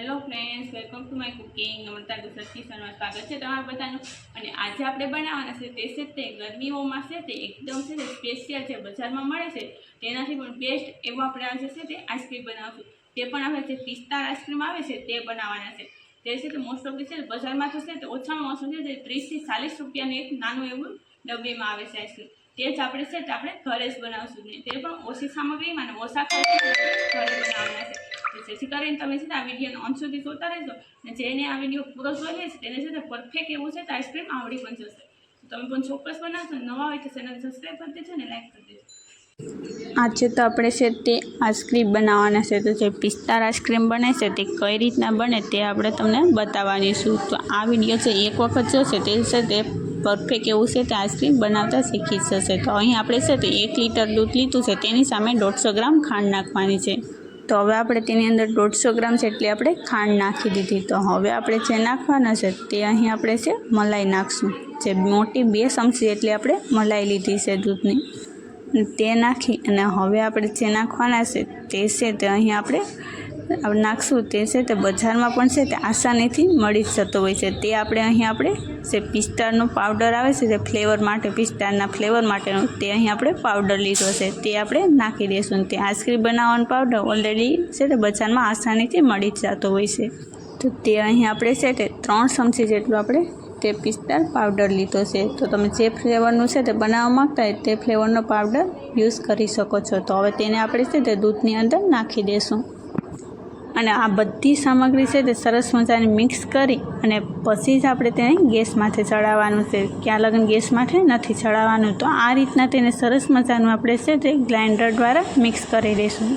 Hello friends welcome to my cooking Namrata Gujarat કિચનમાં સ્વાગત છે તમારા બધાનું અને આજે આપણે બનાવવાના છે તે છે તે ગરમીઓમાં છે તે એકદમ છે તે સ્પેશિયલ છે બજારમાં મળે છે તેનાથી પણ બેસ્ટ એવો આપણે આજે છે તે આઈસ્ક્રીમ બનાવશું તે પણ આપણે જે પિસ્તા આઈસ્ક્રીમ આવે છે તે બનાવવાના છે તે છે તે મોસ્ટ ઓફ છે બજારમાં તો છે તે ઓછામાં ઓછું છે તે ત્રીસથી ચાલીસ રૂપિયાનું એક નાનું એવું ડબ્બીમાં આવે છે આઈસ્ક્રીમ તે જ આપણે છે તે આપણે ઘરે જ બનાવશું તે પણ ઓછી સામગ્રીમાં અને ઓછા ખર્ચે ઘરે બનાવવાના છે જેથી કરીને તમે છે ને આ વિડીયોનો અંત સુધી જોતા રહેશો અને જેને આ વીડિયો પૂરો જોઈ લેશે તેને છે તે પરફેક્ટ એવું છે તો આઈસ્ક્રીમ આવડી પણ જશે. તમે પણ ચોક્કસ બનાવશો નવા હોય તો ચેનલ સબસ્ક્રાઈબ કરી દેજો ને લાઈક કરી દેજો. આજે તો આપણે છે તે આઈસ્ક્રીમ બનાવવાના છે તો જે પિસ્તા આઈસ્ક્રીમ બને છે તે કઈ રીતના બને તે આપણે તમને બતાવવાનીશું તો આ વીડિયો છે એક વખત જોશે તે છે તે પરફેક્ટ એવું છે તે આઈસ્ક્રીમ બનાવતા શીખી જશે. તો અહીં આપણે છે તે એક લીટર દૂધ લીધું છે તેની સામે દોઢસો ગ્રામ ખાંડ નાખવાની છે. તો હવે આપણે તેની અંદર દોઢસો ગ્રામ જેટલી આપણે ખાંડ નાખી દીધી. તો હવે આપણે જે નાખવાના છે તે અહીં આપણે છે મલાઈ નાખશું. જે મોટી બે ચમચી જેટલી આપણે મલાઈ લીધી છે દૂધની. તે નાખી અને હવે આપણે જે નાખવાના છે તે છે તે અહીં આપણે નાખશું તે છે તે બજારમાં પણ છે તે આસાનીથી મળી જ જતો હોય છે. તે આપણે અહીં આપણે જે પિસ્તાળનો પાવડર આવે છે તે ફ્લેવર માટે પિસ્તાના ફ્લેવર માટેનો તે અહીં આપણે પાવડર લીધો છે. તે આપણે નાખી દઈશું. તે આઈસ્ક્રીમ બનાવવાનો પાવડર ઓલરેડી છે તે બજારમાં આસાનીથી મળી જ જતો હોય છે. તો તે અહીં આપણે છે તે ત્રણ ચમચી જેટલું આપણે તે પિસ્તા પાવડર લીધો છે. તો તમે જે ફ્લેવરનું છે તે બનાવવા માગતા હોય તે ફ્લેવરનો પાવડર યુઝ કરી શકો છો. તો હવે તેને આપણે છે તે દૂધની અંદર નાખી દઈશું. અને આ બધી સામગ્રી છે તે સરસ મજાની મિક્સ કરી અને પછી જ આપણે તેને ગેસમાંથી ચડાવવાનું છે. ક્યાં લગન ગેસમાંથી નથી ચડાવવાનું. તો આ રીતના તેને સરસ મજાનું આપણે છે તે ગ્રાઇન્ડર દ્વારા મિક્સ કરી દઈશું.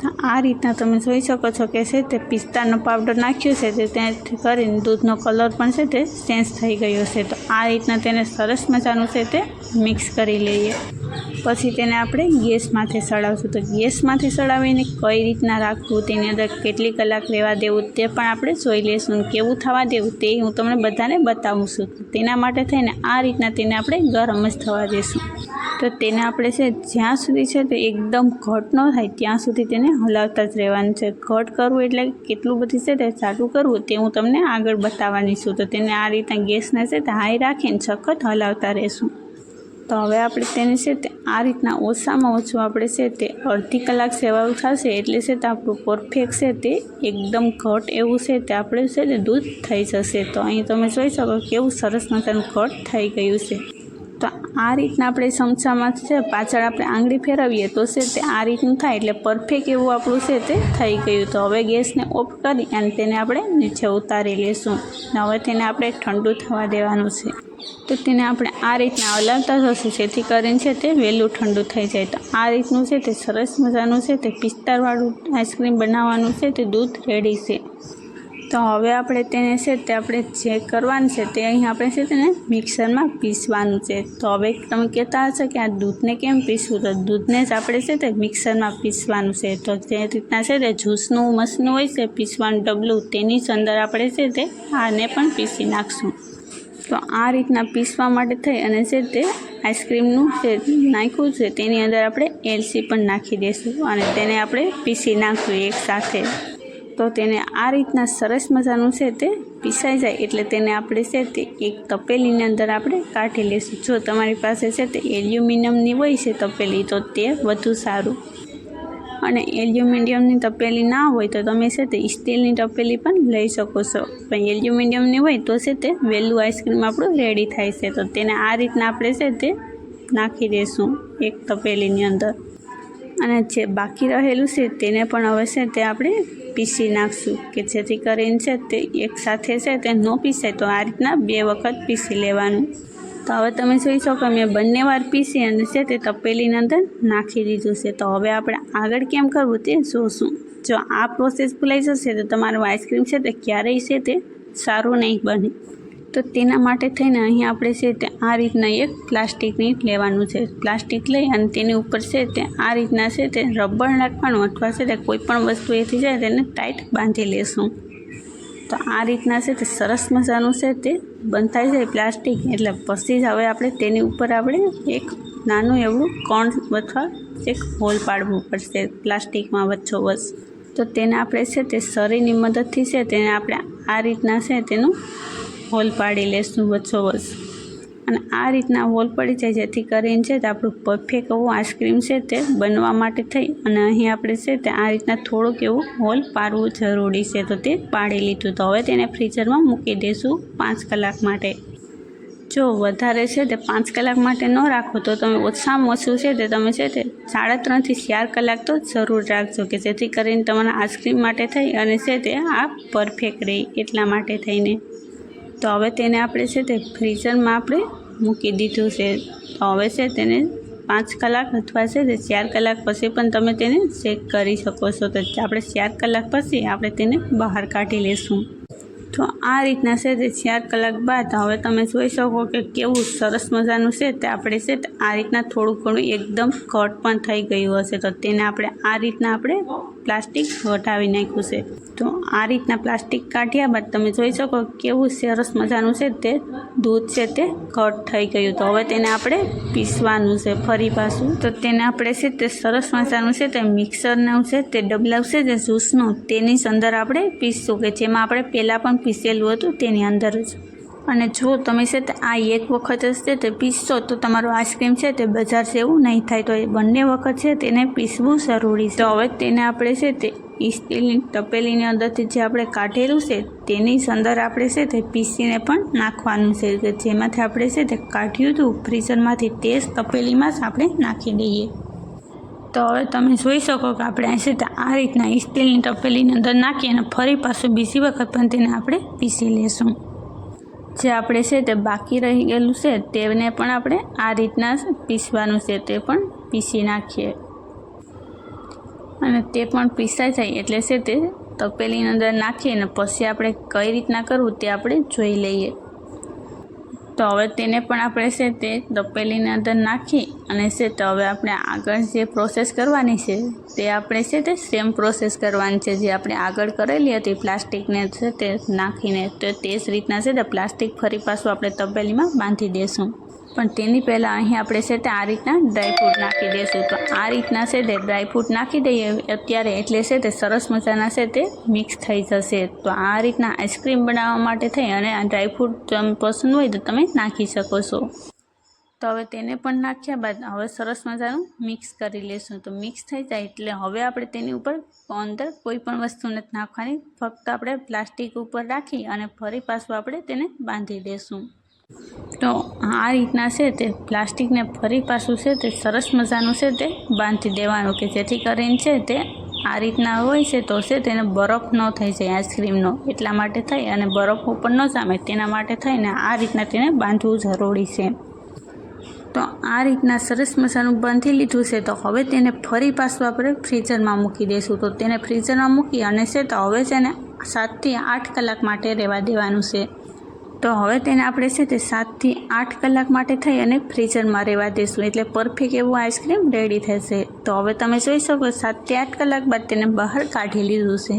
તો આ રીતના તમે જોઈ શકો છો કે છે તે પિસ્તાનો પાવડર નાખ્યો છે તે ત્યાંથી કરીને દૂધનો કલર પણ છે તે ચેન્જ થઈ ગયો છે. તો આ રીતના તેને સરસ મજાનું છે તે મિક્સ કરી લઈએ. પછી તેને આપણે ગેસમાંથી સળાવશું. તો ગેસમાંથી ચડાવીને કઈ રીતના રાખવું, તેની અંદર કેટલી કલાક રહેવા દેવું, તે પણ આપણે જોઈ લઈશું કેવું થવા દેવું તે હું તમને બધાને બતાવું છું. તેના માટે થઈને આ રીતના તેને આપણે ગરમ જ થવા દઈશું તો તેને આપણે છે, જ્યાં સુધી છે તે એકદમ ઘટ ન થાય ત્યાં સુધી તેને હલાવતા જ રહેવાનું છે. ઘટ કરવું એટલે કેટલું બધું છે તે સાટું કરવું તે હું તમને આગળ બતાવવાની છું. તો તેને આ રીતના ગેસને છે તે હાઈ રાખીને સખત હલાવતા રહેશું. તો હવે આપણે તેને છે તે આ રીતના ઓછામાં ઓછું આપણે છે તે અડધી કલાક સેવાયું થશે એટલે છે તે આપણું પરફેક્ટ છે તે એકદમ ઘટ એવું છે તે આપણે છે તે દૂધ થઈ જશે. તો અહીં તમે જોઈ શકો કેવું સરસ મજાનું ઘટ થઈ ગયું છે. તો આ રીતના આપણે ચમચામાં છે, પાછળ આપણે આંગળી ફેરવીએ તો છે તે આ રીતનું થાય એટલે પરફેક્ટ એવું આપણું છે તે થઈ ગયું. તો હવે ગેસને ઓફ કરી અને તેને આપણે નીચે ઉતારી લઈશું અને હવે તેને આપણે ઠંડુ થવા દેવાનું છે. તો તેને આપણે આ રીતના હલાવતા જશું, જેથી કરીને છે તે વહેલું ઠંડુ થઈ જાય. તો આ રીતનું છે તે સરસ મજાનું છે તે પિસ્તારવાળું આઈસ્ક્રીમ બનાવવાનું છે તે દૂધ રેડી છે. તો હવે આપણે તેને છે તે આપણે જે કરવાનું છે તે અહીં આપણે છે તેને મિક્સરમાં પીસવાનું છે. તો હવે તમે કહેતા હશો કે આ દૂધને કેમ પીસવું? તો દૂધને જ આપણે છે તે મિક્સરમાં પીસવાનું છે. તો જે રીતના છે તે જ્યુસનું મસનું હોય છે, પીસવાનું ડબલું, તેની જ અંદર આપણે છે તે આને પણ પીસી નાખશું. તો આ રીતના પીસવા માટે થઈ અને છે તે આઈસ્ક્રીમનું જે નાખ્યું છે તેની અંદર આપણે એલસી પણ નાખી દઈશું અને તેને આપણે પીસી નાખશું એકસાથે તો તેને આ રીતના સરસ મજાનું છે તે પીસાઈ જાય એટલે તેને આપણે છે તે એક તપેલીની અંદર આપણે કાઢી લઈશું જો તમારી પાસે છે તે એલ્યુમિનિયમની હોય છે તપેલી, તો તે વધુ સારું. અને એલ્યુમિનિયમની તપેલી ના હોય તો તમે છે તે સ્ટીલની તપેલી પણ લઈ શકો છો. પણ એલ્યુમિનિયમની હોય તો છે તે વહેલું આઈસ્ક્રીમ આપણું રેડી થાય છે. તો તેને આ રીતના આપણે છે તે નાખી દઈશું એક તપેલીની અંદર. અને જે બાકી રહેલું છે તેને પણ હવે છે તે આપણે પીસી નાખશું કે જેથી કરીને છે તે એકસાથે છે તે ન પીસાય તો આ રીતના બે વખત પીસી લેવાનું. તો હવે તમે જોઈ શકો મેં બંને વાર પીસી અને છે તે તપેલીની અંદર નાખી દીધું છે. તો હવે આપણે આગળ કેમ કરવું તે જોશું. જો આ પ્રોસેસ ભૂલાઈ જશે તો તમારું આઈસ્ક્રીમ છે તે ક્યારેય છે તે સારું નહીં બને. તો તેના માટે થઈને અહીં આપણે છે તે આ રીતના એક પ્લાસ્ટિકની લેવાનું છે. પ્લાસ્ટિક લઈ અને તેની ઉપર છે તે આ રીતના છે તે રબર નાખવાનું અથવા છે તે કોઈ પણ વસ્તુ એથી જાય તેને ટાઈટ બાંધી લેશું. તો આ રીતના છે તે સરસ મજાનું છે તે બંધાઈ જાય પ્લાસ્ટિક એટલે પછી જ હવે આપણે તેની ઉપર આપણે એક નાનું એવું કોણ અથવા એક હોલ પાડવું પડશે પ્લાસ્ટિકમાં વચ્ચોવચ તો તેને આપણે છે તે શરીરની મદદથી છે તેને આપણે આ રીતના છે તેનું હોલ પાડી લેશું વચ્ચોવચ અને આ રીતના હોલ પડી જાય જેથી કરીને છે તે આપણું પરફેક્ટ એવું આઈસ્ક્રીમ છે તે બનવા માટે થઈ. અને અહીં આપણે છે તે આ રીતના થોડુંક એવું હોલ પાડવું જરૂરી છે તો તે પાડી લીધું. તો હવે તેને ફ્રીઝરમાં મૂકી દઈશું પાંચ કલાક માટે. જો વધારે છે તે પાંચ કલાક માટે ન રાખો તો તમે ઓછામાં ઓછું છે તે તમે છે તે સાડા ત્રણથી ચાર કલાક તો જરૂર રાખજો કે જેથી કરીને તમારા આઈસ્ક્રીમ માટે થઈ અને છે તે આ પરફેક્ટ રહે એટલા માટે થઈને. તો હવે તેને આપણે છે તે ફ્રીઝરમાં આપણે મૂકી દીધું છે. તો હવે છે તેને પાંચ કલાક અથવા છે તે ચાર કલાક પછી પણ તમે તેને ચેક કરી શકો છો. તો આપણે ચાર કલાક પછી આપણે તેને બહાર કાઢી લઈશું તો આ રીતના છે તે ચાર કલાક બાદ હવે તમે જોઈ શકો કે કેવું સરસ મજાનું છે તે આપણે છે આ રીતના થોડું ઘણું એકદમ કટ પણ થઈ ગયું હશે. તો તેને આપણે આ રીતના આપણે પ્લાસ્ટિક હટાવી નાખ્યું છે. તો આ રીતના પ્લાસ્ટિક કાઢ્યા બાદ તમે જોઈ શકો કેવું સરસ મજાનું છે તે દૂધ છે તે ઘટ થઈ ગયું. તો હવે તેને આપણે પીસવાનું છે ફરી પાછું. તો તેને આપણે છે તે સરસ મજાનું છે તે મિક્સરનું છે તે ડબલાવ છે જે જ્યુસનું તેની અંદર આપણે પીસશું કે જેમાં આપણે પહેલાં પણ પીસેલું હતું તેની અંદર જ. અને જો તમે છે તે આ એક વખત છે તે પીસશો તો તમારું આઈસ્ક્રીમ છે તે બજાર જેવું નહીં થાય. તો એ બંને વખત છે તેને પીસવું જરૂરી છે. તો હવે તેને આપણે છે તે સ્ટીલની તપેલીની અંદરથી જે આપણે કાઢેલું છે તેની અંદર આપણે છે તે પીસીને પણ નાખવાનું છે. કે જેમાંથી આપણે છે તે કાઢ્યું હતું, ફ્રીઝરમાંથી તે જ તપેલીમાં જ આપણે નાખી દઈએ. તો હવે તમે જોઈ શકો કે આપણે અહીં છે તે આ રીતના સ્ટીલની તપેલીની અંદર નાખી અને ફરી પાછું બીજી વખત પણ તેને આપણે પીસી લેશું. જે આપણે છે તે બાકી રહી ગયેલું છે, તેને પણ આપણે આ રીતના પીસવાનું છે, તે પણ પીસી નાખીએ. અને તે પણ પીસાઈ જાય એટલે છે તે તપેલીની અંદર નાખીએ અને પછી આપણે કઈ રીતના કરવું તે આપણે જોઈ લઈએ. તો હવે તેને પણ આપણે છે તે તપેલીની અંદર નાખી અને છે તો હવે આપણે આગળ જે પ્રોસેસ કરવાની છે, તે આપણે છે તે સેમ પ્રોસેસ કરવાની છે જે આપણે આગળ કરેલી હતી પ્લાસ્ટિકને છે તે નાખીને, તો તે જ રીતના છે તે પ્લાસ્ટિક ફરી પાછું આપણે તપેલીમાં બાંધી દેશું. પણ તેની પહેલાં અહીં આપણે છે તે આ રીતના ડ્રાયફ્રૂટ નાખી દઈશું તો આ રીતના છે તે ડ્રાયફ્રૂટ નાખી દઈએ. અત્યારે એટલે છે તે સરસ મજાના છે તે મિક્સ થઈ જશે. તો આ રીતના આઈસ્ક્રીમ બનાવવા માટે થઈ અને આ ડ્રાયફ્રૂટ તમે પસંદ હોય તો તમે નાખી શકો છો. તો હવે તેને પણ નાખ્યા બાદ હવે સરસ મજાનું મિક્સ કરી લેશું. તો મિક્સ થઈ જાય એટલે હવે આપણે તેની ઉપર અંદર કોઈ પણ વસ્તુ નથી નાખવાની. ફક્ત આપણે પ્લાસ્ટિક ઉપર રાખી અને ફરી પાછું આપણે તેને બાંધી દેશું. તો આ રીતના છે તે પ્લાસ્ટિકને ફરી પાછું છે તે સરસ મજાનું છે તે બાંધી દેવાનું કે જેથી કરીને છે તે આ રીતના હોય છે તો છે તેને બરફ ન થઈ જાય આઈસ્ક્રીમનો. એટલા માટે થઈ અને બરફ ઉપર ન જામે તેના માટે થઈને આ રીતના તેને બાંધવું જરૂરી છે. તો આ રીતના સરસ મજાનું બાંધી લીધું છે તો હવે તેને ફરી પાછું આપણે ફ્રીઝરમાં મૂકી દઈશું. તો તેને ફ્રીઝરમાં મૂકી અને છે તો હવે છે ને સાતથી આઠ કલાક માટે રહેવા દેવાનું છે. તો હવે તેને આપણે છે તે સાતથી આઠ કલાક માટે થઈ અને ફ્રીઝરમાં રહેવા દઈશું એટલે પરફેક્ટ એવું આઈસ્ક્રીમ રેડી થશે. તો હવે તમે જોઈ શકો સાતથી આઠ કલાક બાદ તેને બહાર કાઢી લીધું છે.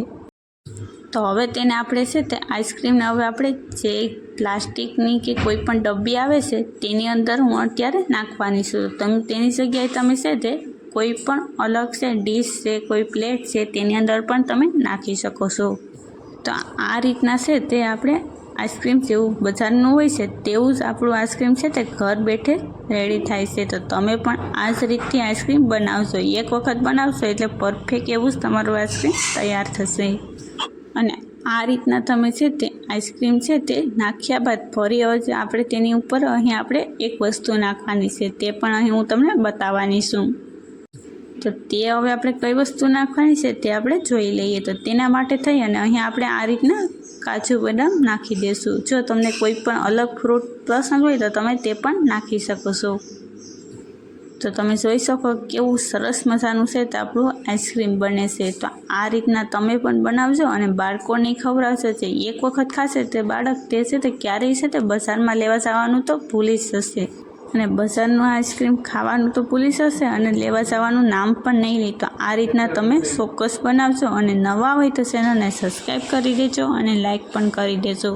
તો હવે તેને આપણે છે તે આઈસ્ક્રીમને હવે આપણે જે પ્લાસ્ટિકની કે કોઈ પણ ડબ્બી આવે છે તેની અંદર હું અત્યારે નાખવાની છું. તમે તેની જગ્યાએ તમે છે તે કોઈ પણ અલગ છે ડીશ છે, કોઈ પ્લેટ છે તેની અંદર પણ તમે નાખી શકો છો. તો આ રીતના છે તે આપણે આઈસ્ક્રીમ જેવું બજારનું હોય છે, તેવું જ આપણું આઈસ્ક્રીમ છે તે ઘર બેઠે રેડી થાય છે. તો તમે પણ આ જ રીતથી આઈસ્ક્રીમ બનાવશો. એક વખત બનાવશો એટલે પરફેક્ટ એવું જ તમારું આઈસ્ક્રીમ તૈયાર થશે. અને આ રીતના તમે છે તે આઈસ્ક્રીમ છે તે નાખ્યા બાદ ફરી હવે આપણે તેની ઉપર અહીં આપણે એક વસ્તુ નાખવાની છે, તે પણ અહીં હું તમને બતાવવાની છું. તો તે હવે આપણે કઈ વસ્તુ નાખવાની છે તે આપણે જોઈ લઈએ. તો તેના માટે થઈ અને અહીં આપણે આ રીતના કાજુ બદામ નાખી દઈશું જો તમને કોઈ પણ અલગ ફ્રૂટ પસંદ હોય તો તમે તે પણ નાખી શકો છો. તો તમે જોઈ શકો કેવું સરસ મજાનું છે તો આપણું આઈસ્ક્રીમ બને છે. તો આ રીતના તમે પણ બનાવજો અને બાળકોને ખવડાવશો છે એક વખત ખાશે તે બાળક તે છે તે ક્યારેય છે તે બજારમાં લેવા જવાનું તો ભૂલી જ જશે. અને બજારનું આઈસ્ક્રીમ ખાવાનું તો ભૂલી જશે અને લેવા જવાનું નામ પણ નહીં લે. તો આ રીતના તમે ચોક્કસ બનાવજો અને નવા હોય તો ચેનલને સબસ્ક્રાઈબ કરી દેજો અને લાઇક પણ કરી દેજો.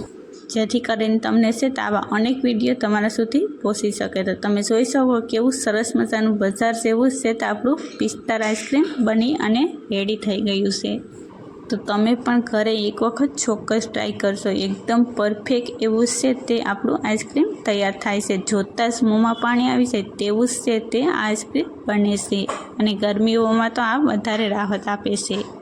જેથી કરીને તમને છે આવા અનેક વીડિયો તમારા સુધી પહોંચી શકે. તો તમે જોઈ શકો કેવું સરસ મજાનું બજાર જેવું છે તો આપણું પિસ્તાર આઈસ્ક્રીમ બની અને રેડી થઈ ગયું છે. તો તમે પણ ઘરે એક વખત ચોક્કસ ટ્રાય કરશો. એકદમ પરફેક્ટ એવું છે તે આપણું આઈસ્ક્રીમ તૈયાર થાય છે. જોતાં જ મોંમાં પાણી આવી જાય તેવું જ છે તે આઈસ્ક્રીમ બને છે. અને ગરમીઓમાં તો આ વધારે રાહત આપે છે.